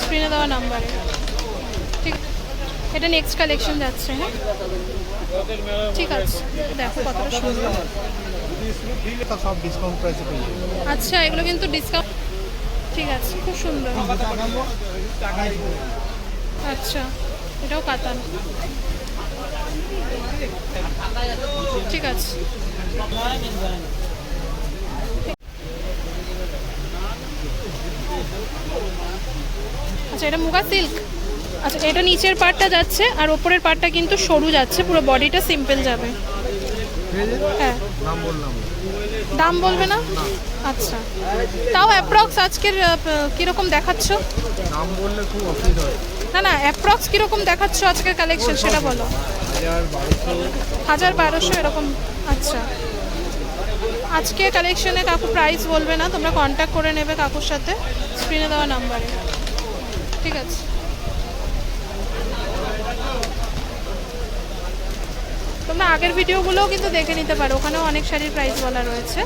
স্ক্রিনে দেওয়া নাম্বারে ঠিক, এটা নেক্সট কালেকশন যাচ্ছে হ্যাঁ? ঠিক আছে, দেখো কতটা সুন্দর। আচ্ছা এগুলো কিন্তু ডিসকাউন্ট ঠিক আছে, খুব সুন্দর। আচ্ছা এটাও কাতান। ঠিক আছে। আচ্ছা এটা মুগা সিল্ক আচ্ছা এটা নিচের পার্টটা যাচ্ছে আর ওপরের পার্টটা কিন্তু সরু যাচ্ছে, পুরো বডিটা সিম্পল যাবে। হ্যাঁ। দাম বলবে না? আচ্ছা। তাও অ্যাপ্রক্স আজকের কীরকম দেখাচ্ছ? নাম বললে খুব অসুবিধা হয় না না অ্যাপ্রক্স কীরকম দেখাচ্ছ আজকের কালেকশন সেটা বলো। হাজার বারোশো এরকম আচ্ছা। আজকে কালেকশনে কাকু প্রাইস বলবে না, তোমরা কন্ট্যাক্ট করে নেবে কাকুর সাথে স্ক্রিনে দেওয়া নাম্বারে ঠিক আছে। তোমরা আগের ভিডিওগুলোও কিন্তু দেখে নিতে পারো, ওখানেও অনেক শাড়ির প্রাইস বলা রয়েছে।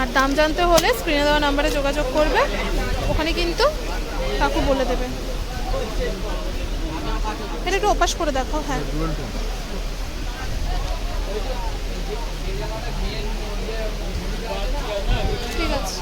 আর দাম জানতে হলে স্ক্রিনে দেওয়া নাম্বারে যোগাযোগ করবে, ওখানে কিন্তু কাকু বলে দেবে। এটা একটু অপাস করে দেখো হ্যাঁ ডুয়েল টোন ঠিক আছে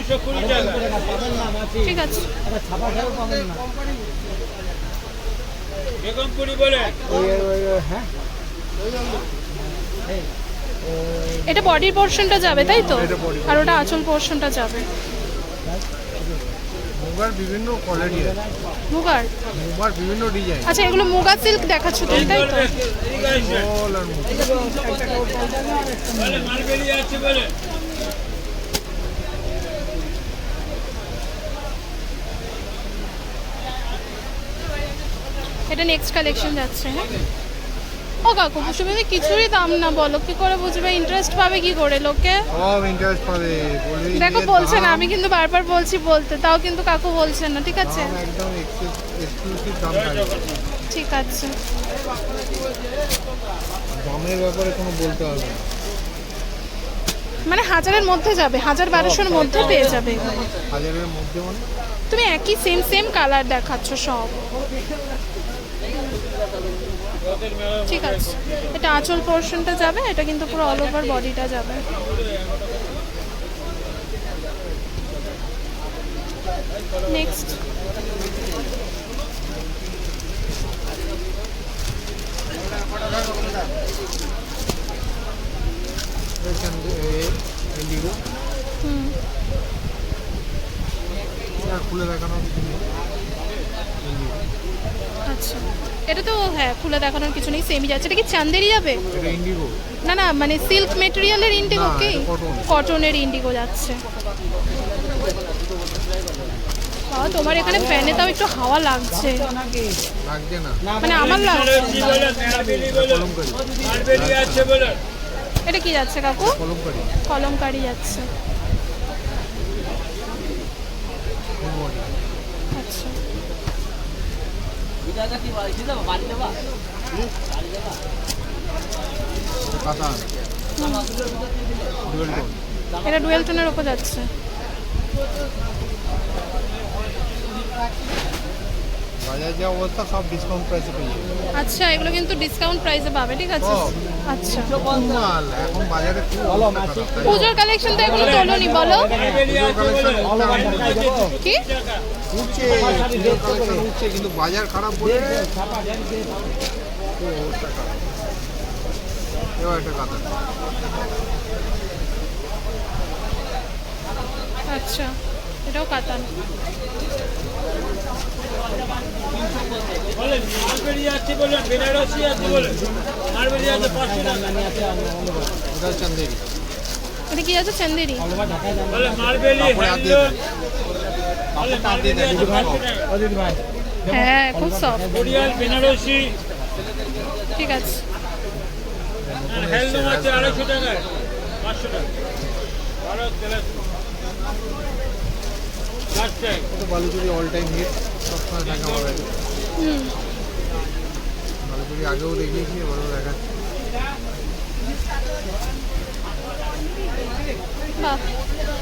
দুশো কুড়ি টাকা ঠিক আছে। বেগমপুরি বলে। হ্যাঁ। এটা বডির পোর্শনটা যাবে তাই তো? আর ওটা আঁচল পোর্শনটা যাবে। মুগার বিভিন্ন কোয়ালিটি আছে। মুগার? মুগার বিভিন্ন ডিজাইন আচ্ছা এগুলো মুগা সিল্ক দেখাচ্ছ তুমি তাই তো? আর মুগা বলে মাল বেরিয়ে আছে বলে এটা নেক্সট কালেকশন যাচ্ছে হ্যাঁ? ও কাকু তুমি কিছুরই দাম না বলো কি করে বুঝবে? ইন্টারেস্ট পাবে কি করে লোকে? সব ইন্টারেস্ট পাবে দেখো যে বলছে না আমি কিন্তু বারবার বলছি বলতে তাও কিন্তু কাকু বলছেন না ঠিক আছে? একদম এক্সক্লুসিভ দাম ঠিক আছে। দামের ব্যাপারে কোনো বলতে হবে না। মানে হাজারের মধ্যে যাবে হাজার বারোশোর মধ্যে পেয়ে যাবে হাজারের মধ্যে মানে? তুমি একই সেম সেম কালার দেখাচ্ছ সব। ঠিক আছে। এটা আঁচল পোর্শনটা যাবে এটা কিন্তু পুরো অল ওভার বডিটা যাবে। নেক্সট হুম। খুলে দেখানো ইন্ডিগো আচ্ছা এটা তো হ্যাঁ খুলে দেখানোর কিছু নেই সেমই যাচ্ছে। এটা কি চান্দেরি যাবে? না না মানে সিল্ক মেটেরিয়ালের ইন্ডিগো কি। কটনের ইন্ডিগো যাচ্ছে। তোমার এখানে ফ্যানে তাও একটু হাওয়া লাগছে। লাগছে মানে আমার লাগছে। এটা কি যাচ্ছে কাকু? কলমকারি যাচ্ছে ফুল বডি আচ্ছা কাতান ডুয়েল টোন এটা ডুয়েল টোনের ওপর যাচ্ছে। বাজার যা অবস্থা সব ডিসকাউন্ট প্রাইসে পেয়ে যাবে। আচ্ছা এগুলো কিন্তু ডিসকাউন্ট প্রাইসে পাবে ঠিক আছে? আচ্ছা। মাল এখন বাজারে খুব? পুজোর কালেকশন তো এগুলো তোলোনি বলে। কি? উঠছে উঠছে কিন্তু বাজার খারাপ বলে এবার একটা কাতান আচ্ছা এটাও কাতান। বলে মাল আছে? বলে বেনারসি আছে বলে মাল আছে পাঁচশো টাকা এটা চান্দেরি এটা কি যাচ্ছে চান্দেরি হ্যাঁ খুব সফট বেনারসি। ঠিক আছে। হ্যান্ডলুম আছে আড়াইশো টাকায় পাঁচশো টাকা। ভালো বালুচুরি অল টাইম হিট সবসময় দেখা বালুচুরি আগেও দেখিয়েছি এবারও দেখাচ্ছি। বাহ।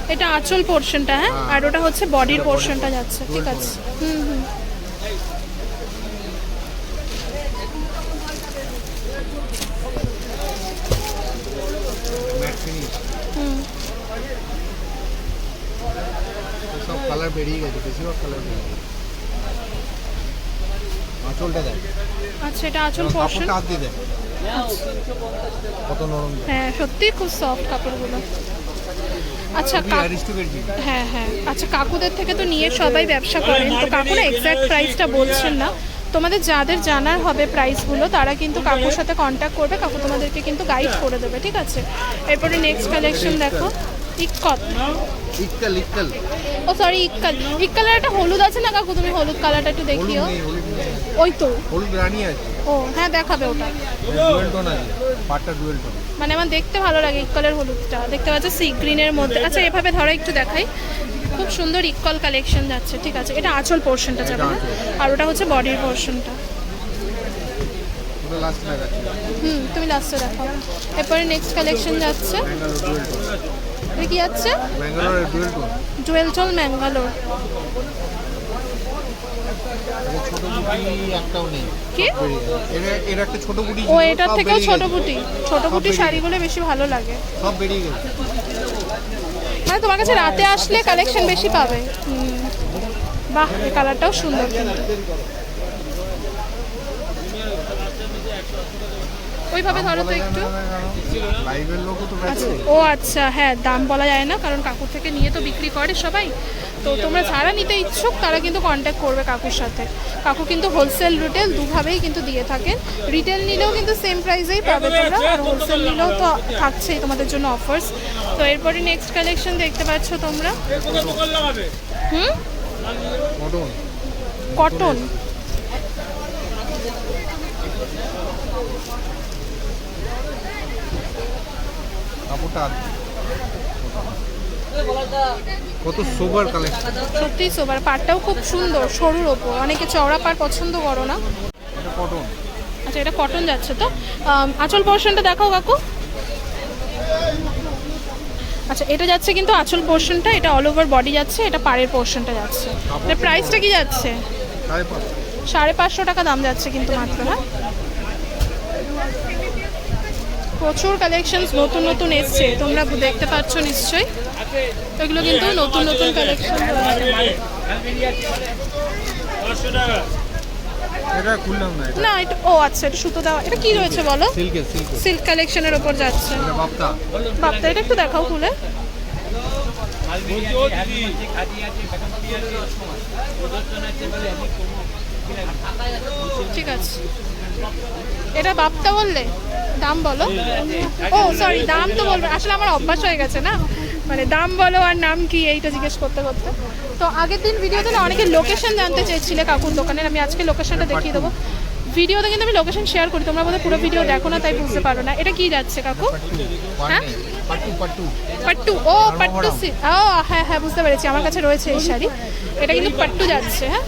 এটা আঁচল পোর্শনটা হ্যাঁ? হ্যাঁ। আর ওটা হচ্ছে বডির পোর্শনটা যাচ্ছে ঠিক আছে। হুম হুম। সব কালার বেরিয়ে গেছে বেশিরভাগ কালার বেরিয়ে গেছে। আঁচলটা দেখ। আচ্ছা এটা আঁচল পোর্শন হাত দিয়ে দেখ। কত নরম? হ্যাঁ সত্যি খুব সফট কাপড়গুলো। আচ্ছা হ্যাঁ হ্যাঁ। আচ্ছা কাকুদের থেকে তো নিয়ে সবাই ব্যবসা করেন তো কাকুরা এক্স্যাক্ট প্রাইসটা বলছেন না। তোমাদের যাদের জানার হবে প্রাইসগুলো তারা কিন্তু কাকুর সাথে কন্ট্যাক্ট করবে কাকু তোমাদেরকে কিন্তু গাইড করে দেবে ঠিক আছে? এরপরে নেক্সট কালেকশন দেখো। ইক্কত। ইক্কাল ইক্কাল ও সরি ইক্কাল ইক্কালের একটা হলুদ আছে না কাকু? তুমি হলুদ কালারটা একটু দেখিও। ওই তো। হলুদ রানি আছে। ও হ্যাঁ দেখাবে ওটা। ডুয়েল টোন আছে। পাটটা ডুয়েল টোন মানে আমার দেখতে ভালো লাগে ইক্কলের হলুদটা। দেখতে পাচ্ছ সি গ্রিনের মধ্যে। আচ্ছা এভাবে ধরো একটু দেখাই। খুব সুন্দর ইক্কল কালেকশন যাচ্ছে ঠিক আছে? এটা আঁচল পোর্শনটা যাবে না আর ওটা হচ্ছে বডির পোর্শনটা হুম তুমি লাস্টে দেখো এরপরে নেক্সট কালেকশন যাচ্ছে। এটা কি জুয়েল চল ম্যাঙ্গালোর ও এটার থেকেও বেরিয়ে ছোট গেছে। বুটি ছোট বুটি শাড়িগুলো বেশি ভালো লাগে। সব বেরিয়ে গেছে। মানে তোমার কাছে রাতে আসলে কালেকশন বেশি পাবে। বাহ এই কালারটাও সুন্দর। ওইভাবে ধরো তো একটু। লাইভের লোকও তো আচ্ছা ও আচ্ছা হ্যাঁ দাম বলা যায় না কারণ কাকুর থেকে নিয়ে তো বিক্রি করে সবাই। তো তোমরা যারা নিতে ইচ্ছুক তারা কিন্তু কন্ট্যাক্ট করবে কাকুর সাথে। কাকু কিন্তু হোলসেল রিটেল দুভাবেই কিন্তু দিয়ে থাকেন। রিটেল নিলেও কিন্তু সেম প্রাইসেই পাবে তোমরা আর হোলসেল নিলেও তো থাকছেই তোমাদের জন্য অফার্স তো এরপরে নেক্সট কালেকশন দেখতে পাচ্ছ তোমরা। হুম? কটন কাপড়টা। কত সোবার কালেকশন সত্যিই সোবার পাটটাও খুব সুন্দর সরুর ওপর। অনেকে চওড়া পাট পছন্দ করো না। এটা কটন আচ্ছা এটা কটন যাচ্ছে তো? আঁচল পোর্শনটা দেখাও কাকু। আচ্ছা এটা যাচ্ছে কিন্তু আঁচল পোর্শনটা এটা অল ওভার বডি যাচ্ছে এটা পাড়ের পোর্শনটা যাচ্ছে। প্রাইসটা কি যাচ্ছে? সাড়ে পাঁচশো টাকা দাম যাচ্ছে কিন্তু মাত্র হ্যাঁ? প্রচুর কালেকশনস নতুন নতুন এসছে। তোমরা দেখতে পাচ্ছ নিশ্চয়ই। এগুলো কিন্তু নতুন নতুন কালেকশন এটা না এটা। ও আচ্ছা এটা সুতো দেওয়া এটা কি রয়েছে বলো? সিল্ক কালেকশনের ওপর যাচ্ছে। এটা বাপ্তা। বাপ্তা এটা একটু দেখাও খুলে। ঠিক আছে। এটা বাপ্তা বললে? দাম বলো। ও সরি দাম তো বলবে। আসলে আমার অভ্যাস হয়ে গেছে না? মানে দাম বলো আর নাম কি এইটা জিজ্ঞেস করতে করতে। তো আগের দিন ভিডিওতে না অনেকে লোকেশন জানতে চেয়েছিলে কাকুর দোকানের আমি আজকে লোকেশনটা দেখিয়ে দেবো। ভিডিওতে কিন্তু আমি লোকেশন শেয়ার করি তোমরা বোধহয় পুরো ভিডিও দেখো না তাই বুঝতে পারো না। এটা কি যাচ্ছে কাকু? হ্যাঁ? পাট্টু ও পাট্টু। সি ও হ্যাঁ হ্যাঁ বুঝতে পেরেছি। আমার কাছে রয়েছে এই শাড়ি। এটা কিন্তু পাট্টু যাচ্ছে হ্যাঁ?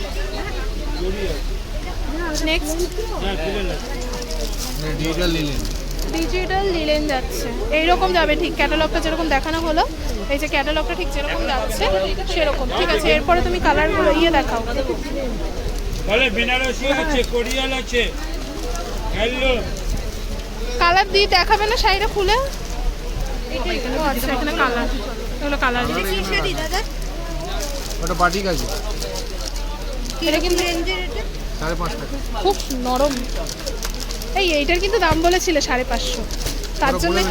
Next. Digital linen digital linen যাচ্ছে। এইরকম যাবে ঠিক ক্যাটালগটা যেরকম দেখানো হলো এই যে ক্যাটালগটা ঠিক যেরকম যাচ্ছে সেরকম। ঠিক আছে এরপরে তুমি কালারগুলো ইয়ে দেখাও। বলে বেনারসি আছে কোরিয়াল আছে। হ্যালো কালার দিয়ে দেখাবে না শাড়িটা খুলে? আচ্ছা এখানে কালার এগুলো কালার ওটা বাটিক আছে। এটা কিন্তু সাড়ে পাঁচ টাকা। খুব নরম। এই এইটার কিন্তু দাম বলেছিলে সাড়ে পাঁচশো। তার জন্য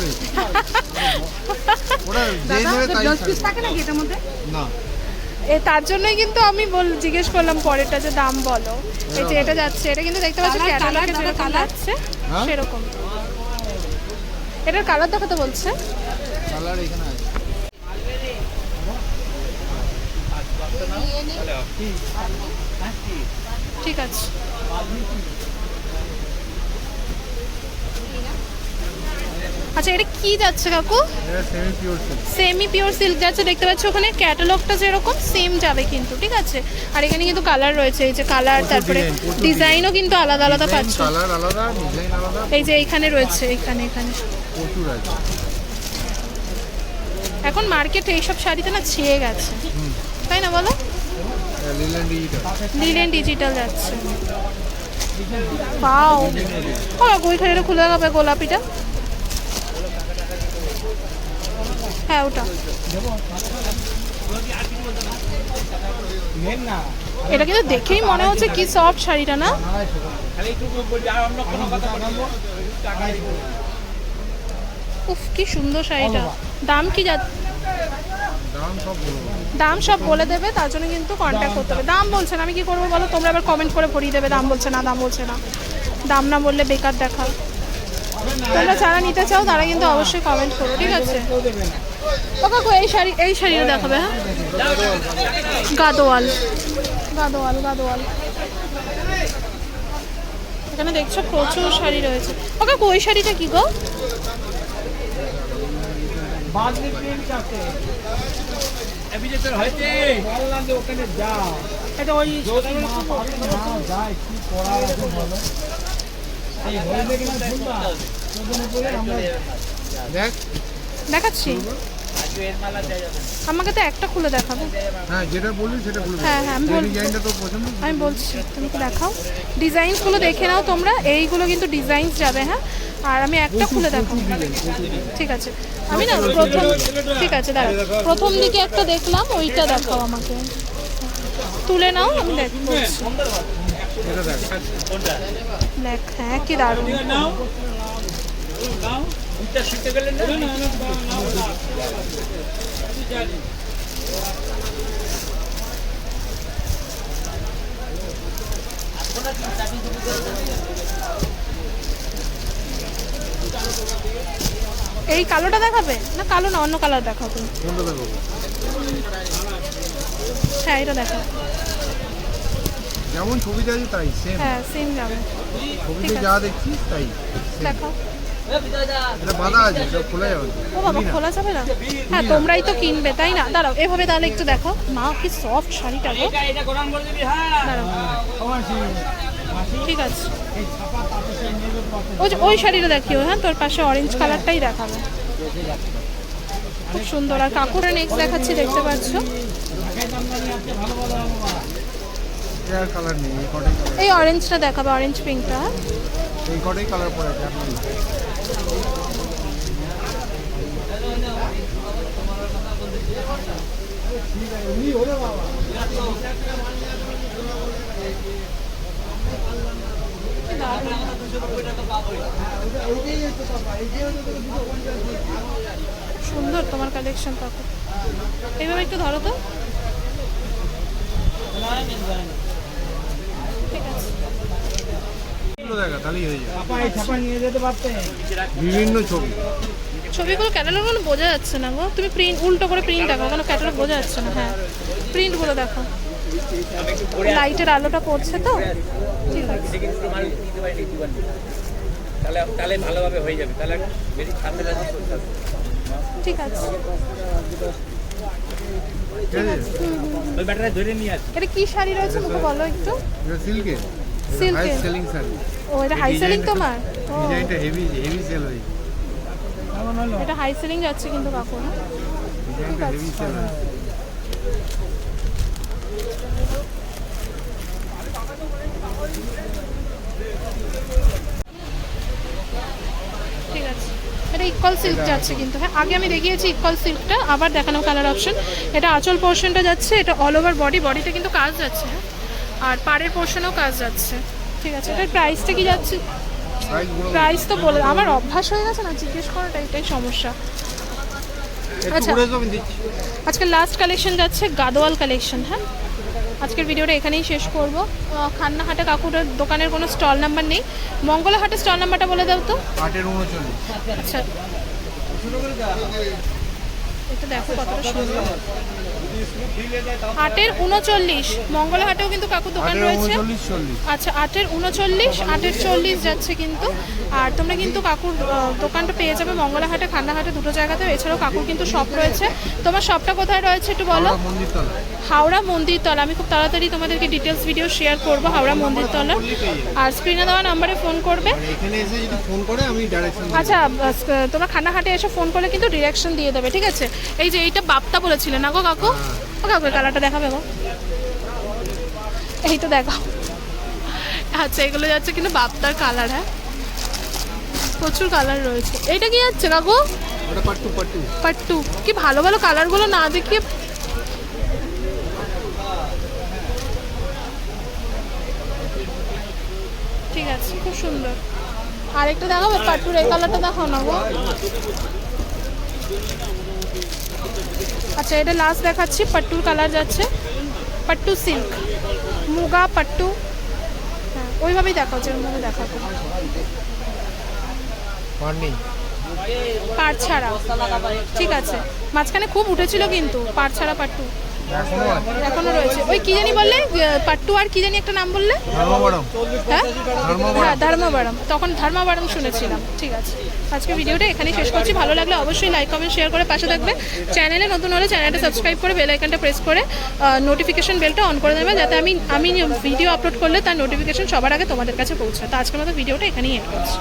তার জন্যই কিন্তু আমি বল জিজ্ঞেস করলাম পরেরটা যে দাম বলো। এই যে এটা যাচ্ছে এটা কিন্তু দেখতে পাচ্ছ ক্যাটালগে যেরকম যাচ্ছে হ্যাঁ? সেরকম। এটার কালার দেখাতে বলছে। কালার এখানে আছে। ঠিক আছে। আচ্ছা এটা কি যাচ্ছে কাকু? সেমি পিওর সিল্ক যাচ্ছে দেখতে পাচ্ছ ওখানে ক্যাটালগটা যেরকম সেম যাবে কিন্তু ঠিক আছে? আর এখানে কিন্তু কালার রয়েছে এই যে কালার তারপরে ডিজাইনও কিন্তু আলাদা আলাদা পাচ্ছ। এই যে এইখানে রয়েছে এখানে এখানে এখন মার্কেটে এইসব শাড়িতে না ছিঁড়ে গেছে। তাই না বলো? লিলেন ডিজিটাল যাচ্ছে। পাও। ও ওইখানে এটা খুলে দেখাবে গোলাপিটা। হ্যাঁ ওটা। এটা কিন্তু দেখেই মনে হচ্ছে কি সফট শাড়িটা, না? উফ, কি সুন্দর শাড়িটা। দাম কি যা দাম সব বলে দেবে। তার জন্য কিন্তু কন্ট্যাক্ট করতে হবে। দাম। বলছে না আমি কি করব বলো? তোমরা আবার কমেন্ট করে ভরিয়ে দেবে দাম বলছে না দাম বলছে না। দাম না বললে বেকার দেখা। তোমরা যারা নিতে চাও তারা কিন্তু অবশ্যই কমেন্ট করো ঠিক আছে? ও কাকু এই শাড়ি এই শাড়িটা দেখাবে হ্যাঁ? গাদোয়াল। গাদোয়াল গাদোয়াল। এখানে দেখছ প্রচুর শাড়ি রয়েছে। ও কাকু ওই শাড়িটা কি গো বাদলি প্রিন্ট আছে এমনি তোর হয়েছে বললাম যে ওখানে যা এটা ওই যায় কি আছে বলো? এই হয়ে কিনা শুনবা দেখ। দেখাচ্ছি? আমাকে তো একটা খুলে দেখাবে। হ্যাঁ যেটা সেটা হ্যাঁ, হ্যাঁ, আমি ডিজাইনটা তো পছন্দ? আমি বলছি তুমি কি দেখাও? ডিজাইনসগুলো দেখে নাও তোমরা। এইগুলো কিন্তু ডিজাইনস যাবে হ্যাঁ? আর আমি একটা খুলে দেখাও ঠিক আছে। আমি না প্রথম ঠিক আছে দাঁড়া প্রথম দিকে একটা দেখলাম, ওইটা দেখাও আমাকে। তুলে নাও, আমি দেখ বলছি এটা দেখ হ্যাঁ কি দারুণ এটা শিখতে গেলেন না না না নাও জানি এই কালোটা দেখাবে? না কালো না অন্য কালার দেখাও তুমি। হ্যাঁ এটা দেখাও। যেমন ছবিতে আছে তাই সেম হ্যাঁ সেম যাবে। ছবিতে যা দেখছিস তাই দেখাও। এটা বাধা আছে এটা খোলা যাবে। ও বাবা খোলা যাবে না? হ্যাঁ তোমরাই তো কিনবে তাই না? দাঁড়াও এভাবে তাহলে একটু দেখো মা কি সফট শাড়িটা গো। হ্যাঁ। ঠিক আছে। ওই ওই শাড়িটা দেখিও হ্যাঁ তোর পাশে অরেঞ্জ কালারটাই দেখাবে খুব সুন্দর, আর কাকুরের নেক্সট দেখাচ্ছি, দেখতে পাচ্ছ এই অরেঞ্জটা দেখাবে অরেঞ্জ পিঙ্কটা এই কটাই কালার পড়ে আছে আর নেই। সুন্দর তোমার কালেকশন কাকু এইভাবে একটু ধরো তো। বিভিন্ন ছবি। ছবিগুলো ক্যাটালগুলো বোঝা যাচ্ছে না গো। তুমি প্রিন্ট উল্টো করে প্রিন্ট দেখো কোনো ক্যাটালগ বোঝা যাচ্ছে না। হ্যাঁ প্রিন্টগুলো দেখো। লাইটের আলোটা পড়ছে তো? ঠিক আছে। তাহলে তাহলে ভালোভাবে হয়ে যাবে। তাহলে বেশি লাগবে ঠিক আছে। এটা কি শাড়ি রয়েছে? মুখে বলো একটু? সেলিং শাড়ি। ও এটা হাই সেলিং তোমার? ডিজাইনটা হেভি হেভি সেল এটা হাই সেলিং যাচ্ছে কিন্তু কাকু ডিজাইনটা হেভি সেল হয়েছে ঠিক আছে। এটা ইকুয়াল সিল্ক যাচ্ছে কিন্তু হ্যাঁ আগে আমি দেখিয়েছি ইকুয়াল সিল্কটা আবার দেখানো কালার অপশন এটা আঁচল পোর্শনটা যাচ্ছে এটা অল ওভার বডি বডিতে কিন্তু কাজ যাচ্ছে হ্যাঁ। আর পাড়ের পোর্শনেও কাজ যাচ্ছে। ঠিক আছে এটার প্রাইসটা কি যাচ্ছে? প্রাইস তো বলে আমার অভ্যাস হয়ে গেছে না? জিজ্ঞেস করাটা এটাই সমস্যা। আচ্ছা। আজকে লাস্ট কালেকশন যাচ্ছে গাদোয়াল কালেকশন হ্যাঁ। আজকের ভিডিওটা এখানেই শেষ করব। খান্নাহাটে কাকুর দোকানের কোনো স্টল নাম্বার নেই। মঙ্গলা হাটের স্টল নাম্বারটা বলে দাও তো। আচ্ছা। এটা দেখো কতটা সুন্দর। আটের উনচল্লিশ। মঙ্গলা হাটেও কিন্তু কাকুর দোকান রয়েছে। আচ্ছা আটের উনচল্লিশ আটের চল্লিশ যাচ্ছে কিন্তু। আর তোমরা কিন্তু কাকুর দোকানটা পেয়ে যাবে মঙ্গলাহাটে খান্নাহাটে দুটো জায়গাতে। এছাড়াও কাকুর কিন্তু শপ রয়েছে। তোমার শপটা কোথায় রয়েছে একটু বলো? হাওড়া মন্দিরতলা। আমি খুব তাড়াতাড়ি তোমাদেরকে ডিটেলস ভিডিও শেয়ার করব হাওড়া মন্দিরতলা। আর স্ক্রিনে দেওয়া নাম্বারে ফোন করবে। আচ্ছা তোমরা খান্নাহাটে এসে ফোন করলে কিন্তু ডিরেকশন দিয়ে দেবে ঠিক আছে? এই যে এইটা বাপ্তা বলেছিলে না গো কাকু? ও কাকু কালারটা দেখাবে গো। এই তো দেখাও আচ্ছা এগুলো যাচ্ছে কিন্তু বাপ্তার কালার হ্যাঁ? প্রচুর কালার রয়েছে। এইটা কি যাচ্ছে কাকু? ওটা পাট্টু পাট্টু। পাট্টু। কি ভালো ভালো কালারগুলো না দেখিয়ে ঠিক আছে খুব সুন্দর। আরেকটা দেখাবো পাট্টুর এই কালারটা দেখাও না গো। আচ্ছা এটা লাস্ট দেখাচ্ছি পাট্টুর কালার যাচ্ছে। পাট্টু সিল্ক মুগা পাট্টু। হ্যাঁ ওইভাবেই দেখাও যেরকমভাবে দেখাবো। পাট ছাড়া। ঠিক আছে। মাঝখানে খুব উঠেছিল কিন্তু পাট ছাড়া পাট্টু। এখনও রয়েছে। ওই কি জানি বললে? পাট্টু আর কি জানি একটা নাম বললে? হ্যাঁ? হ্যাঁ ধর্মবাড়ম তখন ধর্মবাড়ম শুনেছিলাম। ঠিক আছে। আজকে ভিডিওটা এখানেই শেষ করছি। ভালো লাগলে অবশ্যই লাইক কমেন্ট শেয়ার করে পাশে থাকবে। চ্যানেলে নতুন হলে চ্যানেলটা সাবস্ক্রাইব করে বেল আইকনটা প্রেস করে নোটিফিকেশন বেলটা অন করে দেবে যাতে আমি আমি ভিডিও আপলোড করলে তার নোটিফিকেশন সবার আগে তোমাদের কাছে পৌঁছায়। তো আজকের মতো ভিডিওটা এখানেই এড করছি।